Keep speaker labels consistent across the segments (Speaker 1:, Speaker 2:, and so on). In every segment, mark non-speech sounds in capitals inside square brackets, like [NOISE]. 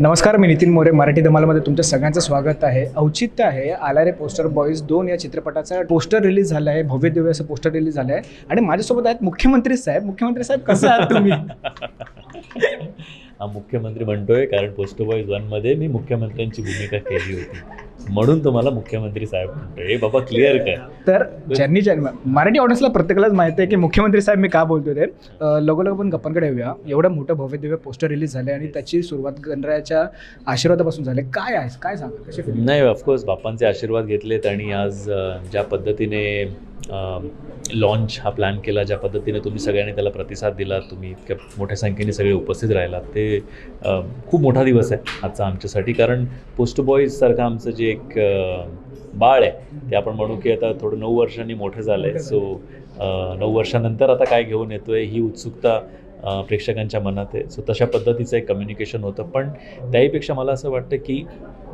Speaker 1: नमस्कार मी नितीन मोरे मराठी धमालमध्ये तुमच्या सगळ्यांचं स्वागत आहे. औचित्य आहे आलारे पोस्टर बॉईज दोन या चित्रपटाचा पोस्टर रिलीज झाला आहे भव्य दिव्य असं पोस्टर रिलीज झालं आहे. आणि माझ्यासोबत आहेत मुख्यमंत्री साहेब. मुख्यमंत्री साहेब कसं आहात तुम्ही?
Speaker 2: हा मुख्यमंत्री म्हणतोय कारण पोस्ट बॉईजमध्ये मी मुख्यमंत्र्यांची भूमिका केली होती. म्हणून तुम्हाला मुख्यमंत्री साहेब म्हणतोय. हे बाबा क्लिअर काय?
Speaker 1: तर ज्यांनी ज्यांनी मराठी ऑडियन्सला प्रत्येकालाच माहिती आहे की मुख्यमंत्री साहेब मी का बोलतोय ते? लगोलग आपण गप्पांकडे येऊया. एवढं मोठं भव्य दिव्य पोस्टर रिलीज झालं आणि त्याची सुरुवात गणरायाच्या आशीर्वादापासून झाली. काय आहे? काय सांगा?
Speaker 2: नाही ऑफकोर्स बापांचे आशीर्वाद घेतलेत आणि आज ज्या पद्धतीने लॉन्च हा प्लॅन केला ज्या पद्धतीने तुम्ही सगळ्यांनी त्याला प्रतिसाद दिला तुम्ही इतक्या मोठ्या संख्येने सगळे उपस्थित राहिलात ते खूप मोठा दिवस आहे आजचा आमच्यासाठी. कारण पोस्ट बॉईजसारखं आमचं जे एक बाळ आहे ते आपण म्हणू की आता थोडं नऊ वर्षांनी मोठं झालं आहे सो नऊ वर्षानंतर आता काय घेऊन येतो आहे ही उत्सुकता प्रेक्षकांच्या मनात आहे. सो तशा पद्धतीचं एक कम्युनिकेशन होतं. पण त्याहीपेक्षा मला असं वाटतं की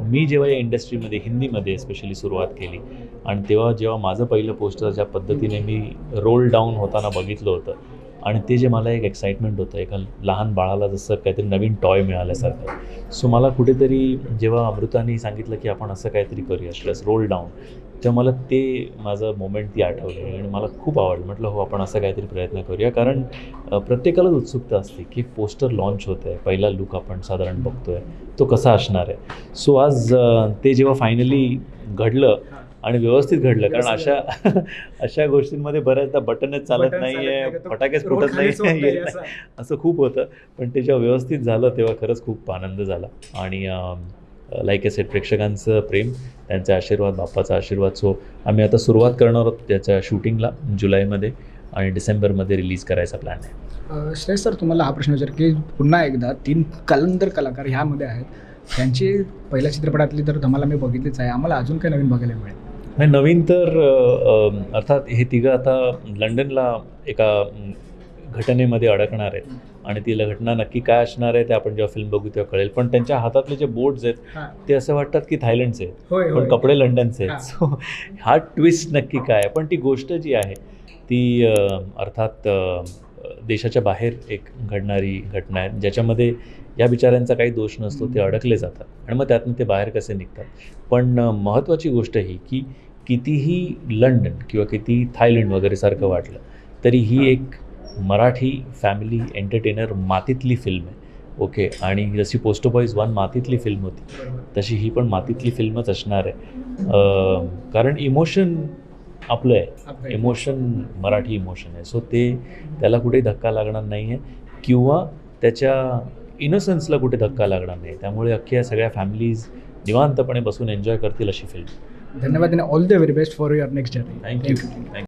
Speaker 2: मी जेव्हा या इंडस्ट्रीमध्ये हिंदीमध्ये स्पेशली सुरुवात केली आणि तेव्हा जेव्हा माझं पहिलं पोस्टर ज्या पद्धतीने मी रोल डाऊन होताना बघितलं होतं आणि ते जे मला एक एक्साइटमेंट होतं एका लहान बाळाला जसं काहीतरी नवीन टॉय मिळाल्यासारखं. सो मला कुठेतरी जेव्हा अमृतानी सांगितलं की आपण असं काहीतरी करूया रोल डाऊन तेव्हा मला ते माझं मोमेंट ती आठवली आणि मला खूप आवडलं. म्हटलं हो आपण असं काहीतरी प्रयत्न करूया. कारण प्रत्येकालाच उत्सुकता असते की पोस्टर लॉन्च होतं आहे पहिला लुक आपण साधारण बघतोय. तो कसा असणार आहे? सो आज ते जेव्हा फायनली घडलं आणि व्यवस्थित घडलं कारण अशा [LAUGHS] अशा गोष्टींमध्ये बऱ्याचदा बटनच चालत नाही आहे फटाकेच फुटत. नाही.
Speaker 1: असं.
Speaker 2: खूप होतं. पण ते जेव्हा व्यवस्थित झालं तेव्हा खरंच खूप आनंद झाला. आणि लाईक ए सेट प्रेक्षकांचं प्रेम त्यांचा आशीर्वाद बाप्पाचा आशीर्वाद. सो आम्ही आता सुरुवात करणार आहोत त्याच्या शूटिंगला जुलैमध्ये आणि डिसेंबरमध्ये रिलीज करायचा प्लॅन आहे.
Speaker 1: अ, श्रेयस सर तुम्हाला हा प्रश्न विचार की पुन्हा एकदा तीन कलंदर कलाकार ह्यामध्ये आहेत. त्यांची पहिल्या चित्रपटातली तर धमाल आम्ही बघितलीच आहे. आम्हाला अजून काही नवीन बघायला मिळेल.
Speaker 2: नाही नवीन तर अर्थात हे तिघं आता लंडनला एका घटनेमध्ये अडकणार आहेत. आणि ती घटना नक्की काय असणार आहे ते आपण जेव्हा फिल्म बघू तेव्हा कळेल. पण त्यांच्या हातातले जे बोर्ड्स आहेत ते असं वाटतात की थायलंडचे आहेत. पण कपडे लंडनचे. आहेत. सो हा ट्विस्ट नक्की काय आहे. पण ती गोष्ट जी आहे ती अर्थात देशाच्या बाहेर एक घडणारी घटना आहे. ज्याच्यामध्ये या बिचाऱ्यांचा काही दोष नसतो ते अडकले जातात. आणि मग त्यातनं ते बाहेर कसे निघतात? पण महत्त्वाची गोष्ट ही की कितीही लंडन किंवा किती थायलंड वगैरे सारखं वाटलं तरी ही. एक मराठी फॅमिली एंटरटेनर मातीतली फिल्म आहे. ओके आणि जशी पोस्ट बॉईज वन मातीतली फिल्म होती तशी ही पण मातीतली फिल्मच असणार आहे. कारण इमोशन आपलं आहे. इमोशन मराठी इमोशन आहे. सो ते त्याला कुठेही धक्का लागणार नाही आहे किंवा त्याच्या इनोसन्सला कुठे धक्का लागणार नाही त्यामुळे अख्ख्या सगळ्या फॅमिलीज निवांतपणे बसून एन्जॉय करतील अशी फिल्म
Speaker 1: धन्यवाद आणि all the very best for your next journey
Speaker 2: thank you thank you